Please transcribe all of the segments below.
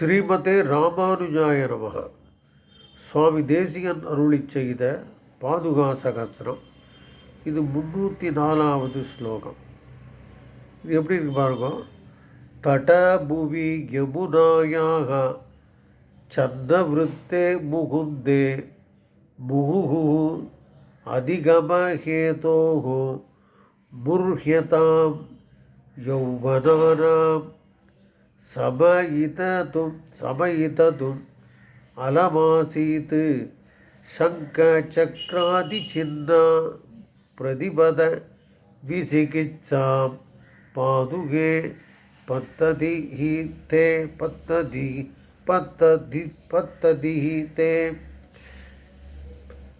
ஸ்ரீமதே ராமானுஜாய நமக. சுவாமி தேசிகன் அருளி செய்த பாதுகா சகசிரம். இது முன்னூற்றி நாலாவது ஸ்லோகம். இது எப்படி இருக்கு பாருங்க. தட புவி யமுனாயாக சந்தவிருத்தே முகுந்தே முகுஹு அதிகமஹேதோஹு முர்ஹ்யதாம் சபயிததும் சமயிததும் அலமாசீத்து சங்க சக்கராதி சின்னா பிரதிபத விசிகிச்சாம் பாதுகே பத்ததி ஹீத்தே பத்ததி பத்ததி பத்ததி ஹீத்தே.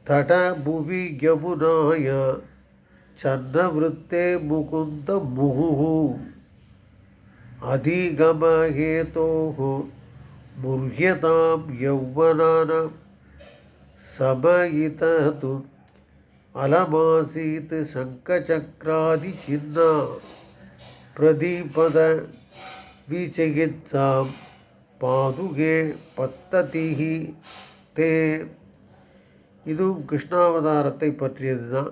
தடபுவி யமுனாய சன்னவருத்தே முகுந்த முகுஹூ अधिगमहेतोः मुह्यतां यौवनानां समयितः अलमासीत् शङ्खचक्रादिचिह्ना प्रदीपद विचिकित्सां पादुके பத்ததிः தே இதுவும் கிருஷ்ணாவதாரத்தை பற்றியது தான்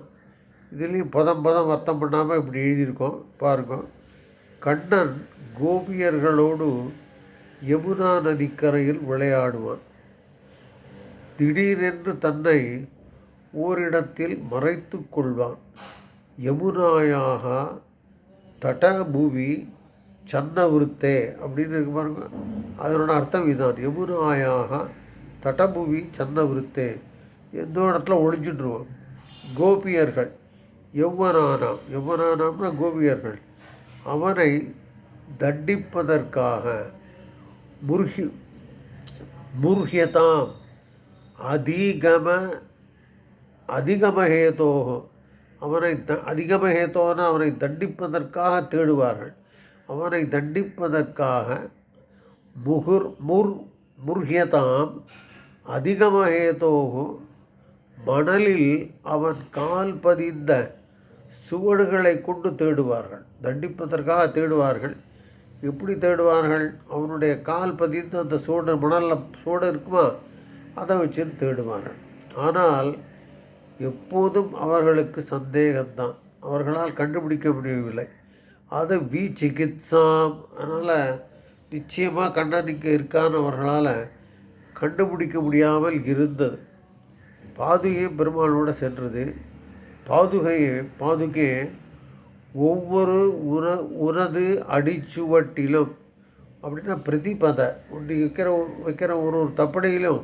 இதுலேயும் பதம் பதம் அர்த்தம் பண்ணாமல் இப்படி எழுதியிருக்கோம் பாருங்க கண்ணன் கோபியர்களோடு யமுனா நதிக்கரையில் விளையாடுவான் திடீரென்று தன்னை ஓரிடத்தில் மறைத்து கொள்வான் யமுனாயாக தடபூவி சன்னவிருத்தே அப்படின்னு இருக்கு பாருங்க. அதனோட அர்த்தம் இதுதான். யமுனாயாக தடபூவி சன்னவிருத்தே எந்த இடத்துல ஒழிஞ்சுட்டுருவான் கோபியர்கள் எவ்வனானாம் எவ்வனானாம்னா கோபியர்கள். அவனை தண்டிப்பதற்காக முருகி முருகியதாம். அதிகம அதிகமஹேதோகோ அவனை த அதிகமஹேதோன அவனை தண்டிப்பதற்காக தேடுவார்கள். அவனை தண்டிப்பதற்காக முகுர் முர் முர்கியதாம் அதிகமஹேதோகோ மணலில் அவன் கால் பதிந்த சுவடுகளை கொண்டு தேடுவார்கள். தண்டிப்பதற்காக தேடுவார்கள். எப்படி தேடுவார்கள்? அவனுடைய கால் பதிந்து அந்த சூடு மணலில் சூடு இருக்குமா? அதை வச்சு தேடுவார்கள். ஆனால் எப்போதும் அவர்களுக்கு சந்தேகம்தான். அவர்களால் கண்டுபிடிக்க முடியவில்லை. அது வி சிகித்சாம் அதனால் நிச்சயமாக கண்டனிக்க இருக்கான்னு அவர்களால் கண்டுபிடிக்க முடியாமல் இருந்தது. பாதுகை பெருமாளோடு சென்றது. பாதுகையை பாதுகே ஒவ்வொரு உர உனது அடிச்சுவட்டிலும் அப்படின்னா பிரதிபதை ஒன்று வைக்கிற வைக்கிற ஒரு ஒரு தப்படையிலும்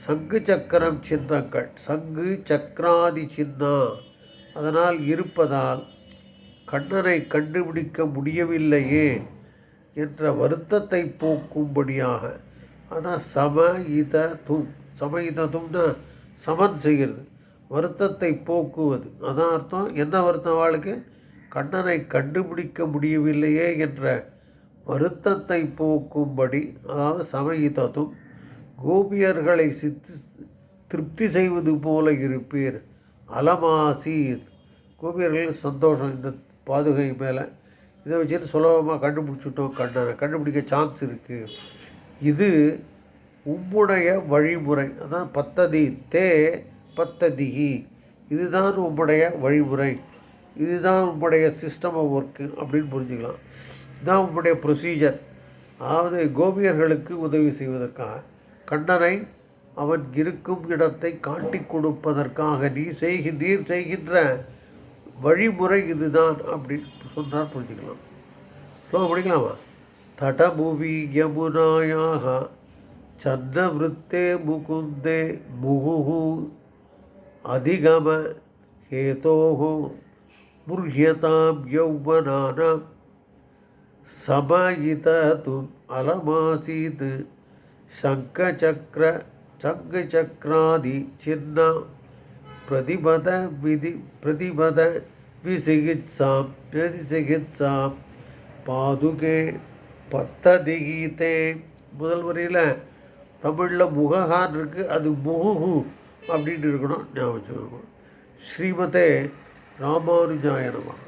சங்கு சக்கரம் சின்னங்கள் சங்கு சக்கராதி சின்னா அதனால் இருப்பதால் கண்ணனை கண்டுபிடிக்க முடியவில்லையே என்ற வருத்தத்தை போக்கும்படியாக ஆனால் சம இத தும் சம இத தும்னா சமன் செய்கிறது. வருத்தத்தை போக்குவது. அதான் அர்த்தம் என்ன வருத்தம் அவளுக்கு? கண்ணனை கண்டுபிடிக்க முடியவில்லையே என்ற வருத்தத்தை போக்கும்படி அதாவது சமயிதத்தும் கோபியர்களை சித்தி திருப்தி செய்வது போல இருப்பீர். அலமாசீர். கோபியர்கள் சந்தோஷம். இந்த பாதுகை மேலே இதை வச்சுட்டு சுலபமாக கண்டுபிடிச்சிட்டோம் கண்ணனை கண்டுபிடிக்க சான்ஸ் இருக்குது இது உம்முடைய வழிமுறை. அதான் பத்ததி தே பத்ததிகி. இதுதான் உம்முடைய வழிமுறை. இதுதான் உங்களுடைய சிஸ்டம் ஆஃப் ஒர்க்கு அப்படின்னு புரிஞ்சுக்கலாம். இதுதான் உங்களுடைய ப்ரொசீஜர் அதாவது கோபியர்களுக்கு உதவி செய்வதற்காக கண்ணனை அவன் இருக்கும் இடத்தை காட்டி கொடுப்பதற்காக நீ செய்கி நீர் செய்கின்ற வழிமுறை இதுதான் அப்படின்னு சொன்னார் புரிஞ்சுக்கலாம். ஸ்லோ படிக்கலாமா? தடபுவி யமுனாயாக சன்னவிருத்தே முகுந்தே முகுகு அதிகம ஹேதோகும் मुह्यतां यौवनानां समयिततुम् अलमासीत् शङ्खचक्र शङ्खचक्रादिचिह्ना प्रतिपद विधि प्रतिपद विचिकित्सां விசிகித்சாம் பாதுகே பத்ததிகீதே முதல் வரியில் தமிழில் முகஹான் இருக்குது அது முகுஹு அப்படின்னு இருக்கணும் ஞாபகம் வச்சுக்கோங்க ஸ்ரீமதே ராமானுஜாய நமः